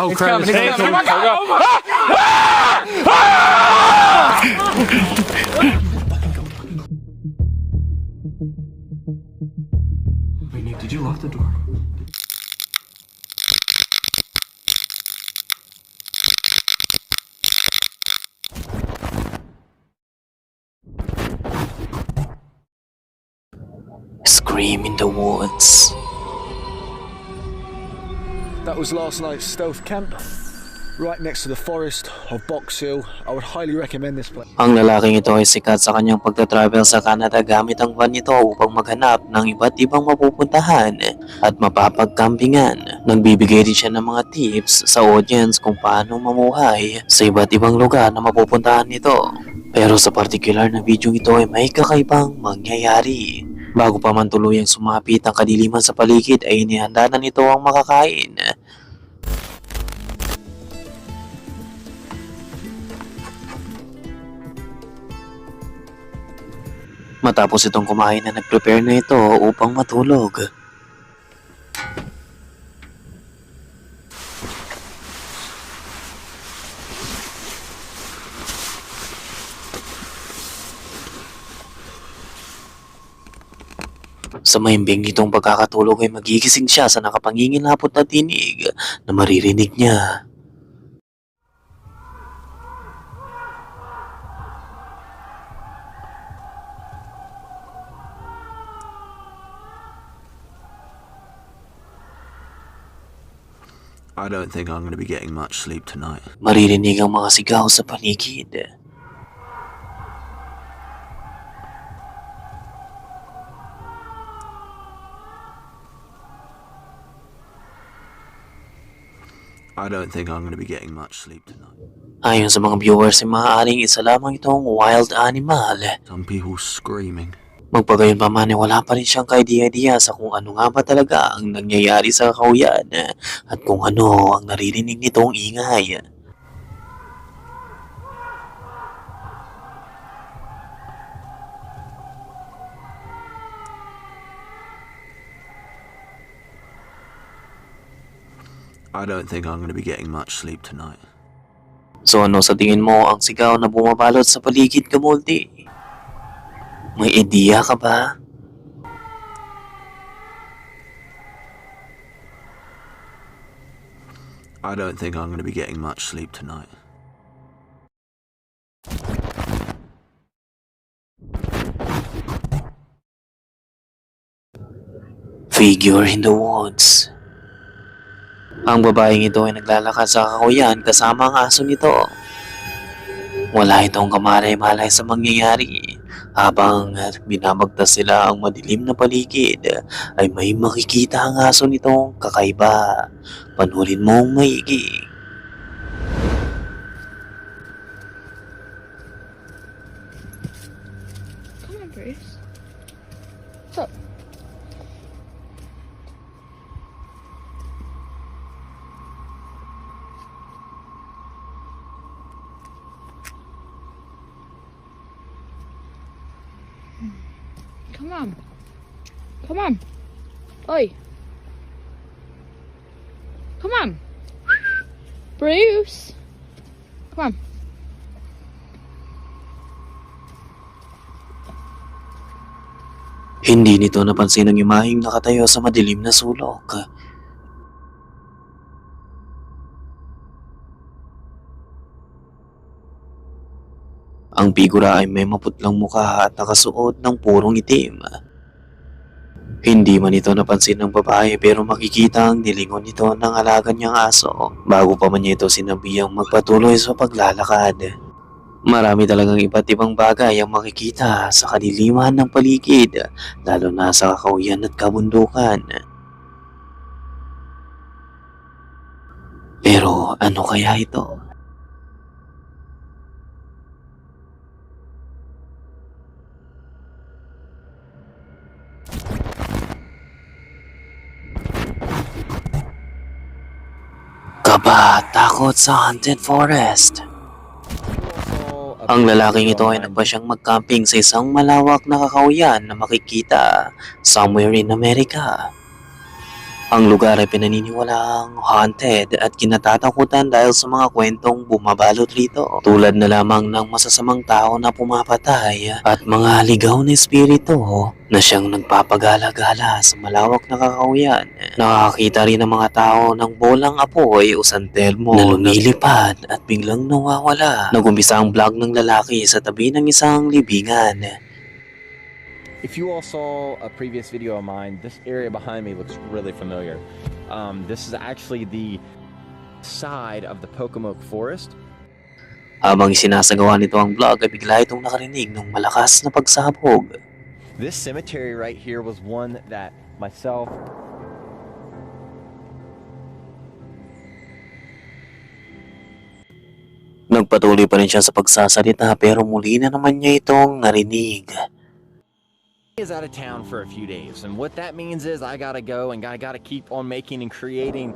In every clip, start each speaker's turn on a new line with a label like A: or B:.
A: Oh,
B: It's
A: crap.
B: coming, it's
A: It's
B: coming.
A: coming.
B: Oh my God. Ah! Ah!
A: Wait, Nick, did you lock the door?
C: Scream in the woods.
D: That was last night's stealth camp, right next to the forest of Box Hill. I would highly recommend this place.
C: Ang lalaking ito ay sikat sa kanyang pagta-travel sa Canada gamit ang van nito upang maghanap ng iba't ibang mapupuntahan at mapapagkampingan. Nagbibigay din siya ng mga tips sa audience kung paano mamuhay sa iba't ibang lugar na mapupuntahan nito. Pero sa particular na video ito ay may kakaibang mangyayari. Bago pa man tuluyang sumapit ang kadiliman sa paligid ay inihanda na nito ang makakain. Matapos itong kumain na nag-prepare na ito upang matulog. Sa maimbing nitong pagkakatulog ay magigising siya sa nakapangingilapot na tinig na maririnig niya.
E: I don't think I'm going to be getting much sleep tonight.
C: Maririnig ang mga sigaw sa paligid.
E: I don't think I'm going to be getting much sleep tonight.
C: Ayon sa mga viewers ay maaaring isa lamang itong wild animal.
E: Some people screaming.
C: Magpagayon pa man ay wala pa rin siyang kaidea-idea sa kung ano nga ba talaga ang nangyayari sa kauyan at kung ano ang naririnig nitong ingay.
E: I don't think I'm going to be getting much sleep tonight.
C: So ano sa tingin mo ang sigaw na bumabalot sa paligid ka, Multi? May ideya ka ba?
E: I don't think I'm going to be getting much sleep tonight.
C: Figure in the woods. Ang babaeng ito ay naglalakad sa kakuyan kasama ang aso nito. Wala itong kamaray-malay sa mangyayari. Habang binabagtas sila ang madilim na paligid, ay may makikita ang aso nitong kakaiba. Panurin mong maigi.
F: Come on, Bruce. What's up? Come on. Come on. Oi. Come on. Bruce. Come on.
C: Nito napansin ang imaheng nakatayo sa madilim na sulok. Ang figura ay may maputlang mukha at nakasuot ng purong itim. Hindi man ito napansin ng babae pero makikita ang nilingon nito ng alaga niyang aso bago pa man niya ito sinabihang magpatuloy sa paglalakad. Marami talagang iba't ibang bagay ang makikita sa kadiliman ng paligid, lalo na sa kakauyan at kabundukan. Pero ano kaya ito? Kaba, takot sa haunted forest. Ang lalaking ito ay nagpa siyang mag-camping sa isang malawak na kakauyan na makikita somewhere in America. Ang lugar ay pinaniniwalaang haunted at kinatatakutan dahil sa mga kwentong bumabalot rito. Tulad na lamang ng masasamang tao na pumapatay at mga ligaw na espiritu na siyang nagpapagala-gala sa malawak na kakahuyan. Nakakita rin ng mga tao ng bolang apoy o santelmo na lumilipad at biglang nawawala. Nagumpisa ang vlog ng lalaki sa tabi ng isang libingan.
G: If you all saw a previous video of mine, this area behind me looks really familiar. Um, this is actually the side of the Pocomoke Forest.
C: Habang sinasagawa nito ang vlog ay bigla itong nakarinig ng malakas na pagsabog.
G: This cemetery right here was one that myself
C: Nagpatuloy pa rin siya sa pagsasalita pero muli na naman niya itong narinig.
G: Is out of town for a few days, and what that means is I gotta go and I gotta keep on making and creating.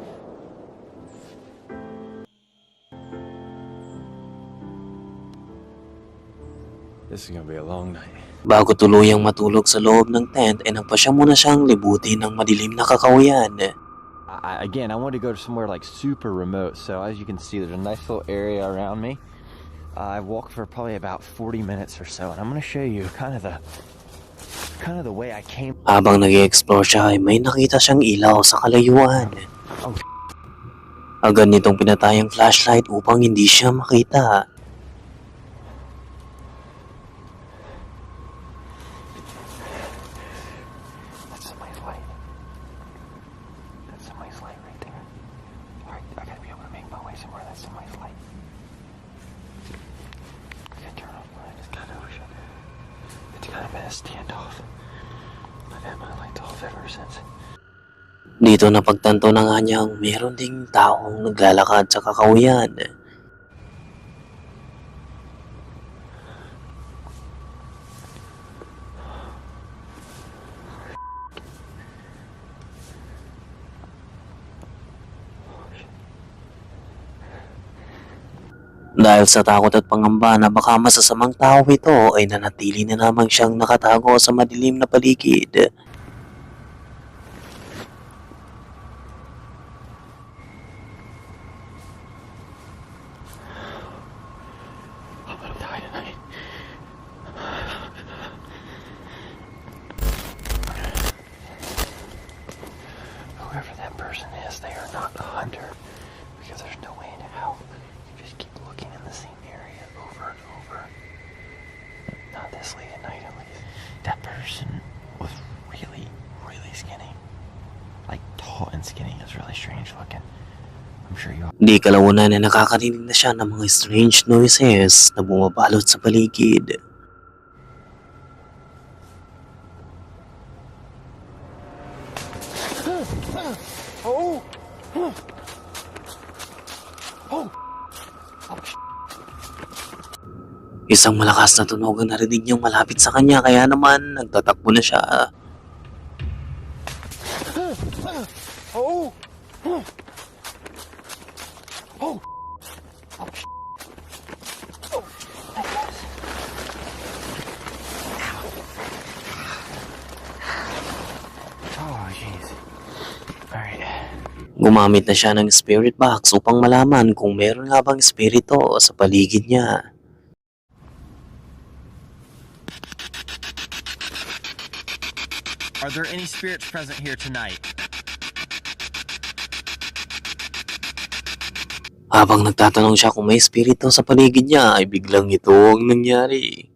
G: This is gonna be a long night.
C: Bago tuluyang matulog sa loob ng tent ay nagpa siya muna siyang libutin ng madilim na kakahuyan.
G: I, I, again, I wanted to go to somewhere like super remote. So as you can see, there's a nice little area around me. Uh, I've walked for probably about 40 minutes or so, and I'm gonna show you kind of the
C: Habang nag explore siya ay may nakita siyang ilaw sa kalayuan.
G: Oh.
C: Agad nitong pinatay ang flashlight upang hindi siya makita.
G: Standoff. I've had my lights off ever since.
C: Dito napagtanto na nga niyang meron ding taong naglalakad sa kakahuyan. Dahil sa takot at pangamba na baka masasamang tao ito ay nanatili na lamang siyang nakatago sa madilim na paligid.
G: I'm gonna die tonight. Whoever that person is, they are not a hunter. Because there's no way in hell you just keep looking in the same area over and over. Not this late at night, at least. That person was really, really skinny. Like tall and skinny. It was really strange looking. I'm sure.
C: Di kalaunan na nakakarinig na siya ng mga strange noises na bumabalot sa paligid. Isang malakas na tunog ang narinig niyang malapit sa kanya kaya naman nagtatakbo na siya.
G: Oh, jeez. Alright.
C: Gumamit na siya ng spirit box upang malaman kung meron nga bang espiritu sa paligid niya.
G: Are there any spirits present here tonight?
C: Habang nagtatanong siya kung may espiritu sa paligid niya ay biglang ito ang nangyari.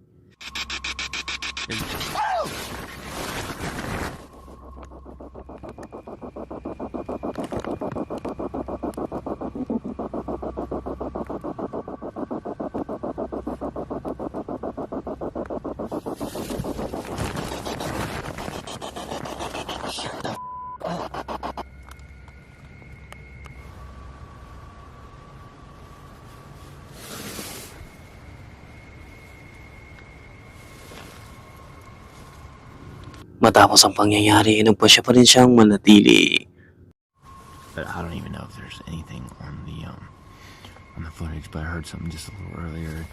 C: Matapos ang pangyayari, nagpa siya pa rin siyang manatili.
G: But I don't even know if there's anything on the um on the footage. But I heard something just a little earlier,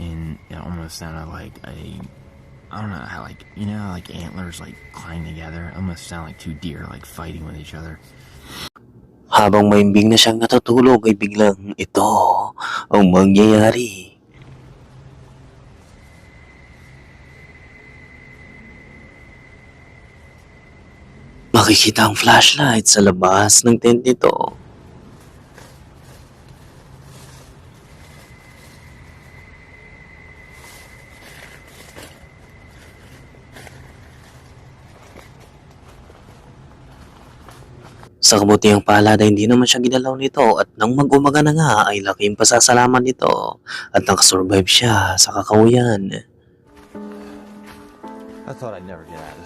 G: and it almost sounded like a
H: I don't know how like you know like antlers like climb together. Almost sound like two deer like fighting with each other.
I: Habang maimbing na siyang natutulog ay biglang ito ang mangyayari. Makikita ang flashlight sa labas ng tent nito. Sa kabutihang palad ay hindi naman siya ginalaw nito at nang mag-umaga na nga ay laking pasasalamat nito at nakasurvive siya sa kakahuyan.
G: I thought I'd never get out of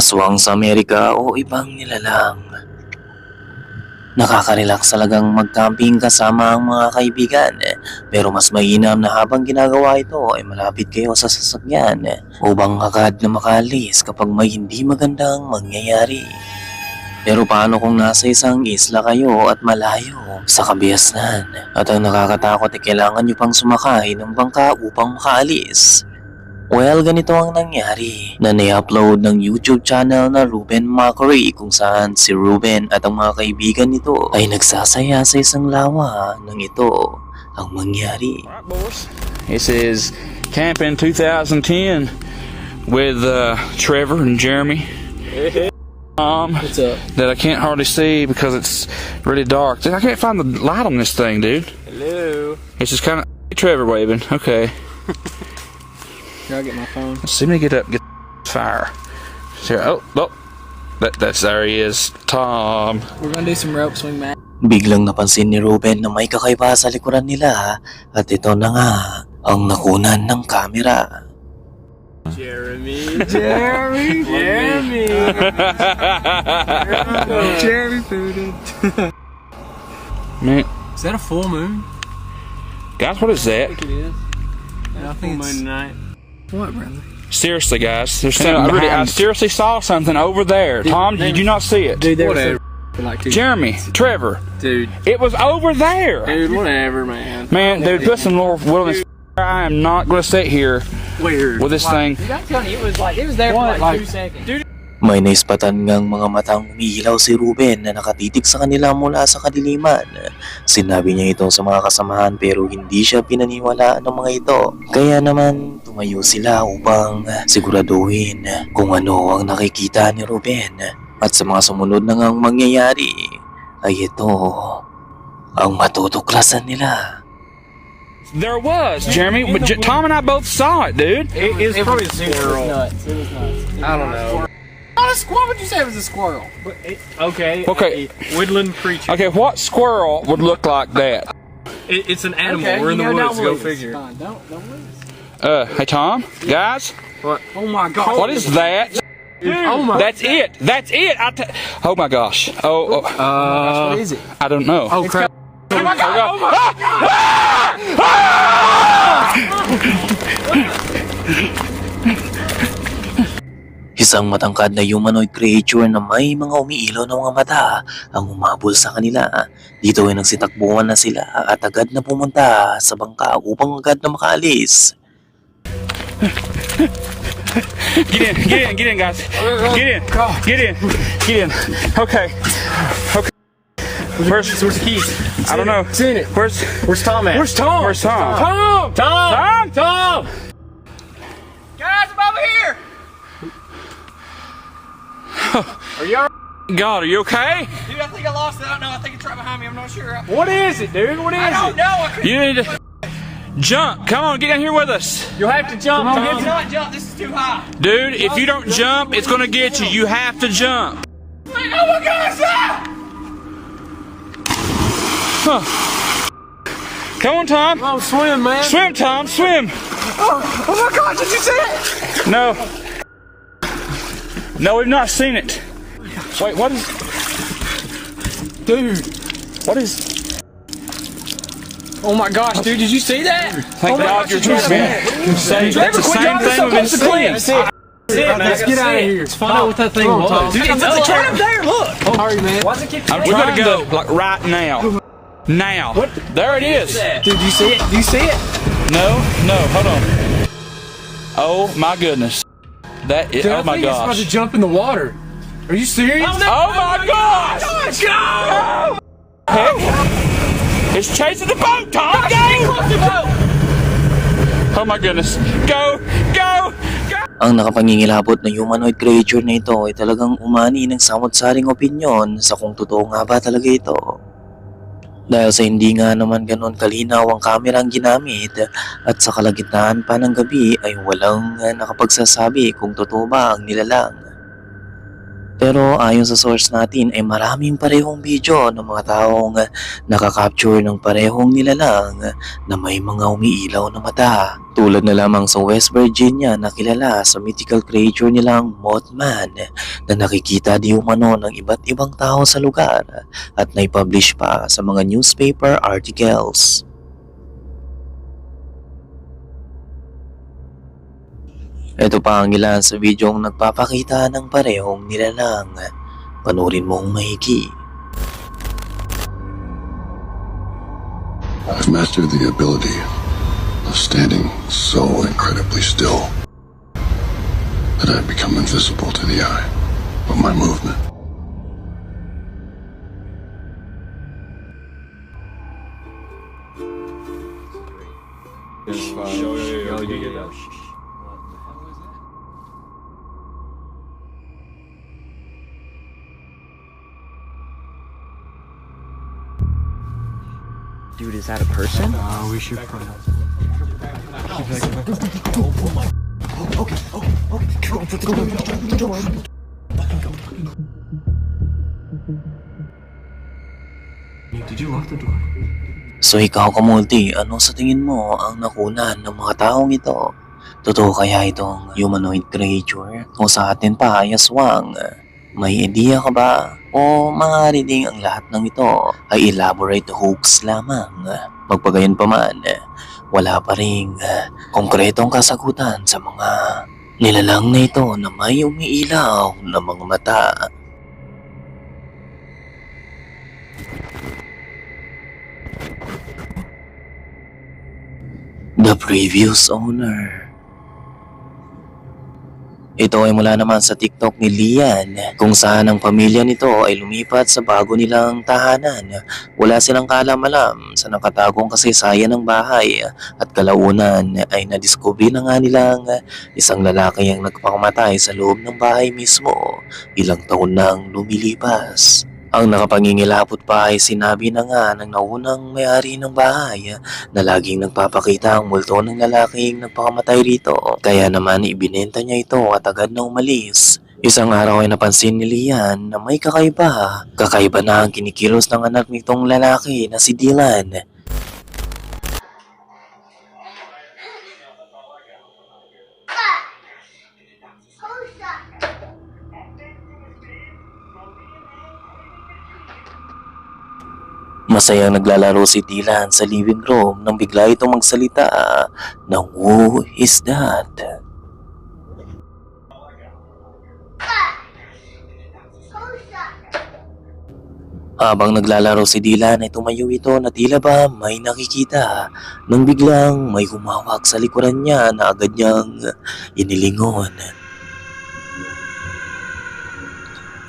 I: Aswang sa Amerika o ibang nilalang. Nakaka-relax talagang mag-camping kasama ang mga kaibigan pero mas mainam na habang ginagawa ito ay malapit kayo sa sasakyan upang agad na makalis kapag may hindi magandang mangyayari. Pero paano kung nasa isang isla kayo at malayo sa kabiasnan at ang nakakatakot ay kailangan nyo pang sumakay ng bangka upang makaalis? Well, ganito ang nangyari na ni-upload ng YouTube channel na Ruben Macquarie kung saan si Ruben at ang mga kaibigan nito ay nagsasaya sa isang lawa nang ito ang mangyari.
B: Alright, boys. This is Camping 2010 with uh, Trevor and Jeremy. Um,
A: What's up?
B: that I can't hardly see because it's really dark. Dude, I can't find the light on this thing, dude.
A: Hello.
B: It's just kind of Trevor waving. Okay,
A: Here, I'll get my phone.
B: let's see me get up, get fire. Here, oh, oh, that, that's there he is, Tom.
A: We're gonna do some rope swing, man.
I: Biglang napansin ni Ruben na may kakaiba sa likuran nila at ito na nga ang nakunan ng kamera.
A: Jeremy. Jeremy. Jeremy. Jeremy.
B: Man,
A: Is that a full moon?
B: guys, what is that?
A: It is. I think it's... night. What, brother?
B: Seriously, guys, there's something. I, really, I seriously saw something over there. Tom, did you not see it?
A: Dude, there
J: Whatever.
A: was like two
B: Jeremy, Trevor,
J: Dude,
B: it was over there.
J: dude, whatever, man.
B: Man, dude, listen, Lord Wilderness. I am not going to sit here
J: Weird.
B: with this thing.
A: Dude, I'm telling you, it was like, it was there for like, two seconds. Dude,
I: May naispatan ngang mga matang umihilaw si Ruben na nakatitig sa kanila mula sa kadiliman. Sinabi niya ito sa mga kasamahan pero hindi siya pinaniwalaan ng mga ito. Kaya naman tumayo sila upang siguraduhin kung ano ang nakikita ni Ruben. At sa mga sumunod na ngang mangyayari ay ito ang matutuklasan nila.
B: There was, Jeremy. But J- Tom and I both saw it, dude.
J: It, it's probably a
A: it was nuts. It was nuts.
J: I don't know.
A: Why would you say it was a squirrel?
J: Okay.
B: Okay.
J: a woodland creature.
B: Okay, what squirrel would look like that?
J: It, it's an animal.
A: Okay,
J: We're in the
A: know,
J: woods.
A: don't
J: Go
A: lose.
J: figure.
A: Fine, don't, don't lose.
B: Uh, hey Tom, guys, What?
A: Oh my god.
B: what is that?
J: Oh my.
B: That's it. That's it. I t- oh my gosh. Oh, oh,
J: Uh,
A: What is it?
B: I don't know.
J: oh crap.
B: Oh my God. Oh my-
I: Isang matangkad na humanoid creature na may mga umiilaw na mga mata ang umabol sa kanila. Dito ay nagsitakbuhan na sila at agad na pumunta sa bangka upang agad na makaalis.
B: Get in, get in, get in, guys. Get in, get in, get in. Okay, okay. Where's,
J: Where's the keys?
B: I don't know.
J: Seen it.
B: Where's
J: Where's Tom at?
B: Where's Tom? Where's Tom?
J: Tom? Tom?
B: Tom?
J: Tom? Are you alright?
B: God, are you okay?
A: Dude, I think I lost it. I don't know. I think it's right behind me. I'm not sure.
J: What is it, dude? What is it?
A: I don't
J: it?
A: know. I
B: You need to. Jump. Come on, get down here with us.
J: You'll have to jump,
B: Come on,
J: Tom.
B: get-
J: not jump. This is too high.
B: Dude, if you don't jump, it's gonna get you. You have to jump.
J: Oh my gosh! Ah!
B: Come on, Tom.
J: Oh, swim, man.
B: Swim, Tom. Swim.
J: Oh, oh my God! did you see it?
B: No. No, we've not seen it. Wait, what is?
J: Dude.
B: What is?
J: Oh my gosh, dude, did you see that?
B: Thank
J: oh
B: God
J: gosh,
B: you're
J: you tried
B: transparent.
J: Trevor,
B: that's the
J: quit
B: same
J: driving
B: thing
J: so
B: we've been
J: close to the
B: seeing.
J: That's it. That's it.
F: Let's get out of here.
J: Let's find out what that thing was. Dude,
F: Come
J: it's
F: on,
J: the
F: Tom.
J: turn up there, look.
F: Oh, hurry, man.
J: Why's it keep
B: I'm we gotta go like right now. Now. What? There it is.
J: Dude, you see it? Do you see it?
B: No, no, hold on. Oh my goodness. That is,
F: Dude,
B: oh
F: I
B: my
F: it's about to
B: gosh.
F: jump in the water. Are you serious?
B: Oh my gosh! Go! Heck. It's chasing the boat, Tom! Go! Oh my goodness. Go! Go! Go!
I: Ang nakapangingilabot na humanoid creature na ito ay talagang umani ng samot-saring opinyon sa kung totoo nga ba talaga ito. Dahil sa hindi nga naman ganon kalinaw ang kamera ang ginamit at sa kalagitnaan pa ng gabi ay walang uh, nakapagsasabi kung totoo ba ang nilalang. Pero ayon sa source natin ay maraming parehong video ng mga taong nakakapture ng parehong nilalang na may mga umiilaw na mata. Tulad na lamang sa West Virginia na kilala sa mythical creature nilang Mothman na nakikita di umano ng iba't ibang tao sa lugar at naipublish pa sa mga newspaper articles. Ito pa ang ilan sa videong nagpapakita ng parehong nilalang. Panurin mong mahigi.
K: I've mastered the ability of standing so incredibly still that I've become invisible to the eye of my movement.
H: That a person?
A: Uh, we should probably. Nick, did you lock the door?
I: So ikaw kamulti, ano sa tingin mo ang nakunan ng mga taong ito? Totoo kaya itong humanoid creature? O sa atin pa ay aswang? May idea ka ba? O maaari ding ang lahat ng ito ay elaborate hoax lamang? Magpagayon pa man, wala pa ring konkretong kasagutan sa mga nilalang na ito na may umiilaw na mga mata. The previous owner. Ito ay mula naman sa TikTok ni Lian kung saan ang pamilya nito ay lumipat sa bago nilang tahanan. Wala silang kaalam-alam sa nakatagong kasaysayan ng bahay at kalaunan ay nadiskubre na nga nilang isang lalaki ang nagpakamatay sa loob ng bahay mismo ilang taon nang lumilipas. Ang nakapangingilapot pa ay sinabi na nga ng naunang may-ari ng bahay na laging nagpapakita ang multo ng lalaking nagpakamatay rito. Kaya naman ibinenta niya ito at agad na umalis. Isang araw ay napansin ni Lian na may kakaiba. Kakaiba na ang kinikilos ng anak nitong lalaki na si Dylan. Masayang naglalaro si Dylan sa living room nang bigla itong magsalita ng Who is that? Habang naglalaro si Dylan ay tumayo ito na tila ba may nakikita nang biglang may humawak sa likuran niya na agad niyang inilingon.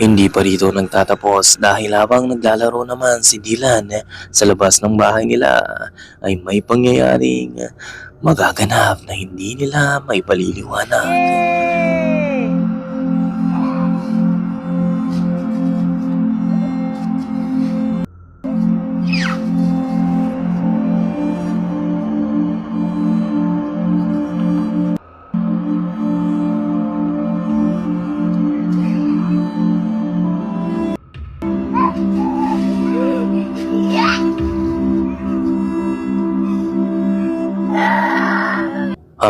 I: Hindi pa rito nagtatapos dahil habang naglalaro naman si Dylan sa labas ng bahay nila ay may pangyayaring magaganap na hindi nila may paliliwanag.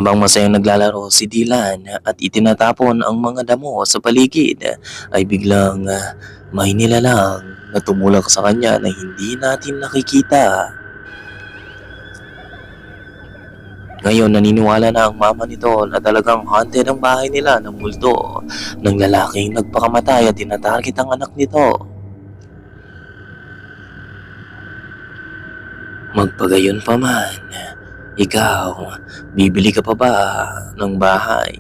I: Habang masayang naglalaro si Dylan at itinatapon ang mga damo sa paligid ay biglang ah, may nilalang na tumulak sa kanya na hindi natin nakikita. Ngayon naniniwala na ang mama nito na talagang haunted ang bahay nila ng multo ng lalaking nagpakamatay at tinatarget ang anak nito. Magpagayon pa man, ikaw, bibili ka pa ba ng bahay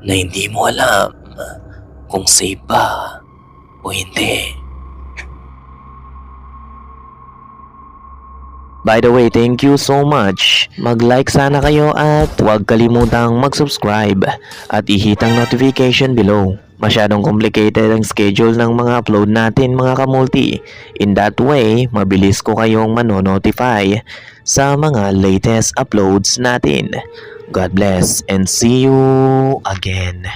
I: na hindi mo alam kung safe ba o hindi? By the way, thank you so much. Mag-like sana kayo at huwag kalimutang mag-subscribe at i-hit ang notification below. Masyadong complicated ang schedule ng mga upload natin mga kamulti. In that way, mabilis ko kayong manonotify sa mga latest uploads natin. God bless and see you again.